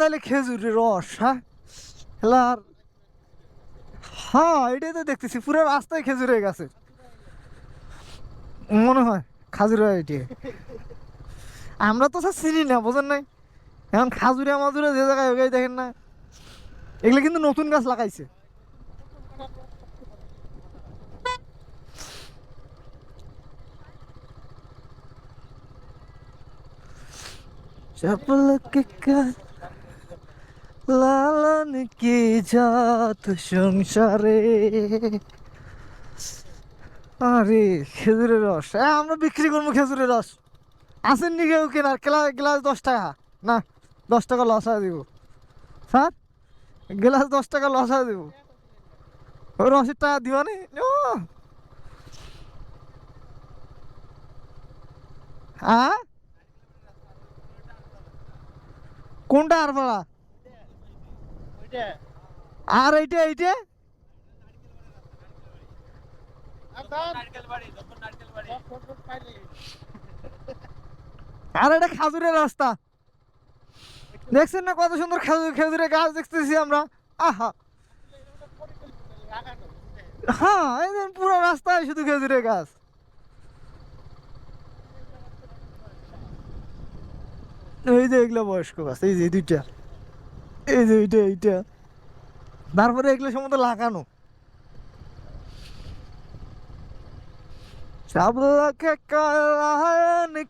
তাহলে খেজুরের রস হ্যাঁ? হেলা আর হ্যাঁ এটাই তো দেখতেছি, পুরো রাস্তায় খেজুর হয়ে গেছে। মনে হয় খাজুর এটি আমরা তো স্যার চিনি না, বোঝেন নাই? এখন খাজুরে মাজুরে যে জায়গায় ওই দেখেন না। এগুলো কিন্তু নতুন গাছ লাগাইছে। চপলকে কাজ লালন কি জাত সংসারে? আরে খেজুরের রস। হ্যাঁ আমরা বিক্রি করব খেজুরের রস। আসেন নি কেউ কেনার। গ্লাস গ্লাস দশ টাকা। না, দশ টাকা লস হয়ে দিব। স্যার, গ্লাস দশ টাকা লস হয়ে দিব। ওই রসের টাকা দিবা নি ও কোনটা আর ভাড়া আর এইটা এইটা? আর এটা খাজুরের রাস্তা। দেখছেন না কত সুন্দর খেজুর খেজুরের গাছ দেখতেছি আমরা? আহা। হ্যাঁ পুরো রাস্তায় শুধু খেজুরের গাছ। এই যে এগুলো বয়স্ক গাছ এই যে এই দুইটা। এই যে এইটা এইটা। তারপরে এগুলো লাগানো।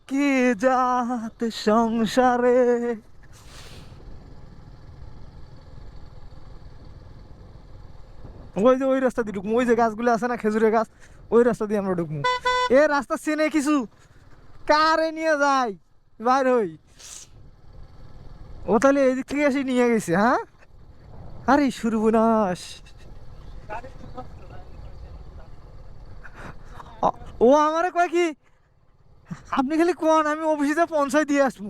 কি জাত সংসারে? ওই যে, ওই রাস্তা দিয়ে ঢুকবো ওই যে গাছগুলো আছে না, খেজুরের গাছ, ওই রাস্তা দিয়ে আমরা ঢুকবো এ রাস্তা চেনে কিছু। কারে নিয়ে যায় বাইর হই। ও তাহলে এদিক থেকে এসে নিয়ে গেছে হ্যাঁ? আরে সর্বনাশ। ও আমারে কয় কি, আপনি খালি কোন, আমি অফিসে পৌঁছায় দিয়ে আসব।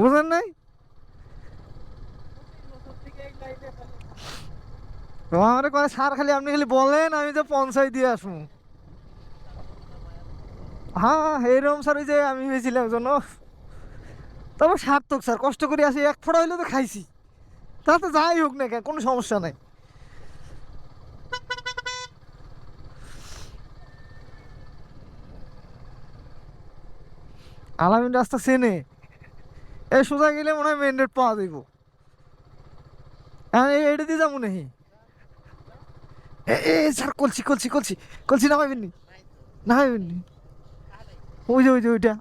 বুঝলেন নাই? আমারে কয়, স্যার, খালি আপনি খালি বলেন, আমি যে পৌঁছায় দিয়ে আসব। হ্যাঁ এইরকম স্যার ওই যে আমি হয়েছিলাম জন্য। তবে সার্থক স্যার, কষ্ট করে আসি, এক ফোঁটা হইলে তো খাইছি। তাতে যাই হোক না কেন, কোনো সমস্যা নাই। আলামিন রাস্তা চেনে। এ সোজা গেলে মনে হয় মেন রোড পাওয়া যাইব। হ্যাঁ এটা দিয়ে যাব নাহি এ স্যার, কলছি কলছি কলছি কলছি, নামাইবেন নি? নামাইবেন ওই যে ওই যে, ওইটা।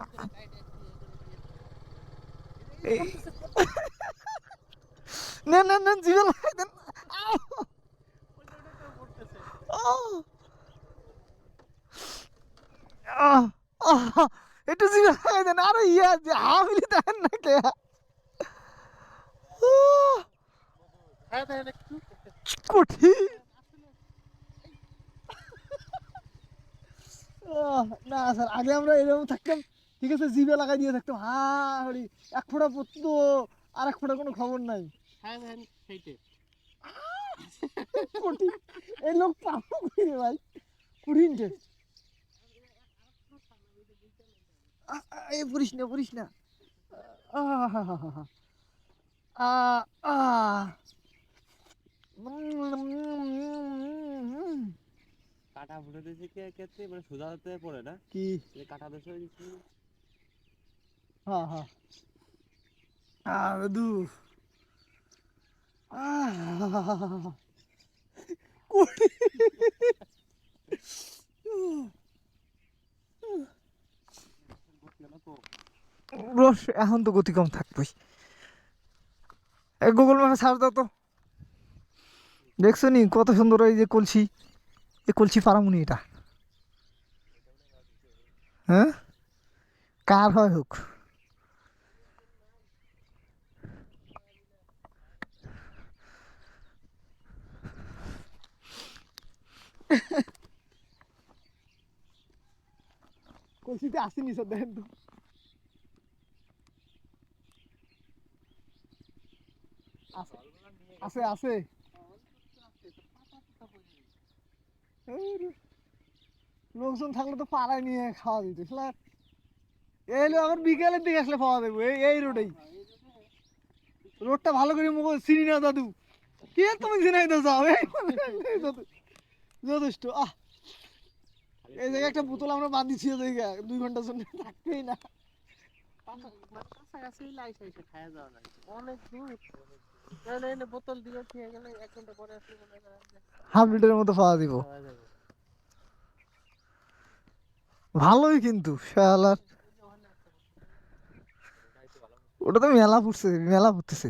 না না না জিভে লাগাই দেন! একটু জিভে লাগাই দেন আরে ইয়া, যে হামিলি দেন না কে! কঠিন না, স্যার, আগে আমরা এরকম থাকতাম ঠিক আছে জিভে লাগাই দিয়ে থাকতাম। হা হরি এক ফোঁটা পড়তো আর এক ফোঁটা কোনো খবর নাই। কঠিন। এই লোক পাবো কি ভাই? কঠিন আ- এই পড়িস না পড়িস না। কাটা ফুটে দিয়েছে কে ক্ষেত্রে মানে সোজা হতে পড়ে না? কি? কাটা দেশে হয়ে হ্যাঁ। দু। আহ রস, এখন তো গতি কম থাকবই। গুগল ম্যাপে সার্চ দাও তো। দেখছ নি কত সুন্দর এই যে কলসি? এই কলসি পারামুনি এটা। হ্যাঁ? কার হয় হোক। কলসিতে আসেনি স্যার দেখেন তো। আছে রে। লোকজন থাকলে তো পাড়ায় নিয়ে খাওয়া দিত এই হলো আবার বিকেলের দিকে আসলে পাওয়া যাবে, এই এই রোডেই। রোডটা ভালো করে মুখ চিনি না দাদু। কি তুমি এই দাদু। যথেষ্ট। আহ! এই জায়গায় একটা বোতল আমরা বাঁধিছি এই জায়গায় দুই ঘণ্টার জন্য থাকবেই না। হাফ লিটারের মতো পাওয়া দিব। ভালোই কিন্তু শালার ওটা তো মেলা পড়ছে মেলা ফুটতেছে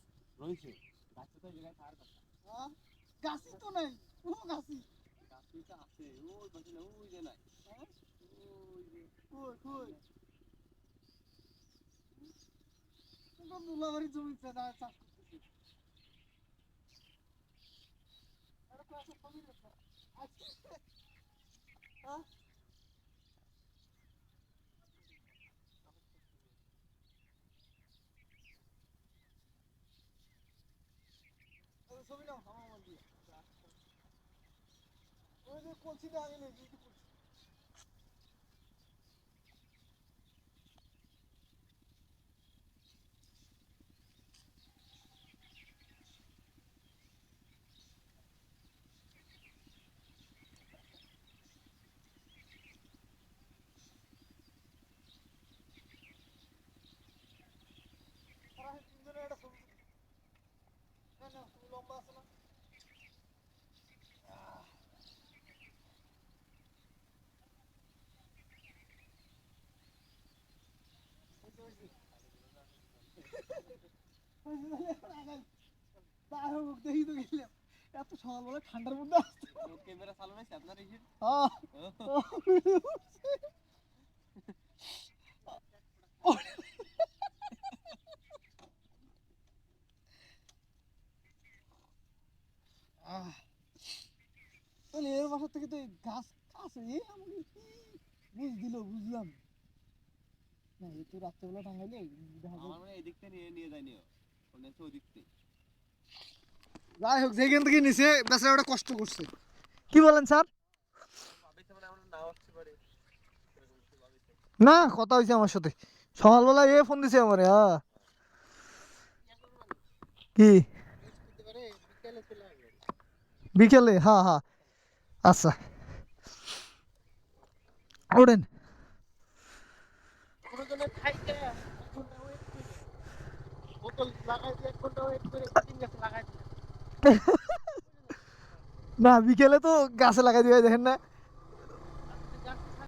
রয়েছে। গাছ তো জায়গায় থার কথা। গাছি তো নাই। ও গাছি গাছই। তো আছে। ওই পাশে না ওই যে নাই। ওই যে। কই কই? মুলাবাড়ি জমিতে চাষ করতেছি। আরে ক্লাসে কবি রেখা আজকে? হ্যাঁ ছবি নাও আমার দিয়ে। ওই যে কলসি আগে নেই তারা লম্বা আছে না এত সকালবেলা ঠান্ডার মধ্যে আসতে ক্যামেরা চালু আপনার আহ আহ তাহলে এর বাসা থেকে তো এই গাছ আছে এই আমাকে কি বুঝ দিল বুঝলাম। না এই তো রাত্রেবেলা টাঙ্গাইলে আমার মানে এই দিকতে নিয়ে নিয়ে যায়নি আছে ওই দিকতে যাই হোক যেখান থেকে নিচে বেচারা ওটা কষ্ট করছে। কি বলেন স্যার? মানে আমরা নাও আসতে পারি। না কথা হয়েছে আমার সাথে। সকালবেলা এ ফোন দিছে আমারে হ্যাঁ কি? করে হা গাছ আচ্ছা। ওড়েন। না বিকেলে তো গাছে লাগাই দিবে দেখেন না।